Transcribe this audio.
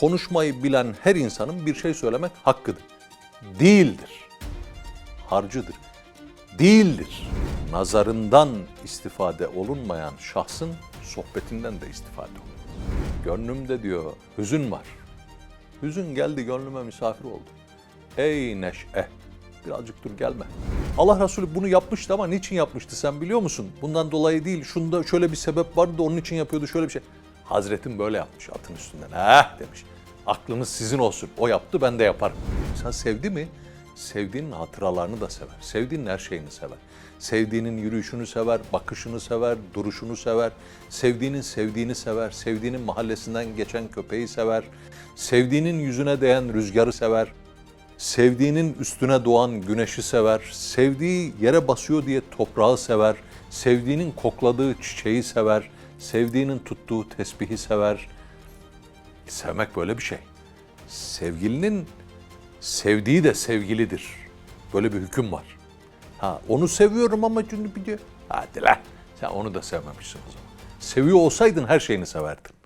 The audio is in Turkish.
konuşmayı bilen her insanın bir şey söylemek hakkıdır. Değildir. Harcıdır. Değildir. Nazarından istifade olunmayan şahsın sohbetinden de istifade olur. Gönlümde diyor hüzün var. Hüzün geldi gönlüme misafir oldu. Ey neşe, birazcık dur gelme. Allah Resulü bunu yapmıştı ama niçin yapmıştı sen biliyor musun? Bundan dolayı değil, şunda şöyle bir sebep vardı da onun için yapıyordu şöyle bir şey. Hazretim böyle yapmış atın üstünden. Eh demiş. Aklınız sizin olsun. O yaptı ben de yaparım. Sen sevdi mi? Sevdiğinin hatıralarını da sever. Sevdiğinin her şeyini sever. Sevdiğinin yürüyüşünü sever, bakışını sever, duruşunu sever. Sevdiğinin sevdiğini sever. Sevdiğinin mahallesinden geçen köpeği sever. Sevdiğinin yüzüne değen rüzgarı sever. Sevdiğinin üstüne doğan güneşi sever. Sevdiği yere basıyor diye toprağı sever. Sevdiğinin kokladığı çiçeği sever. Sevdiğinin tuttuğu tesbihi sever. Sevmek böyle bir şey. Sevgilinin sevdiği de sevgilidir. Böyle bir hüküm var. Ha onu seviyorum ama bir diyor. Hadi lan sen onu da sevmemişsin o zaman. Seviyor olsaydın her şeyini severdin.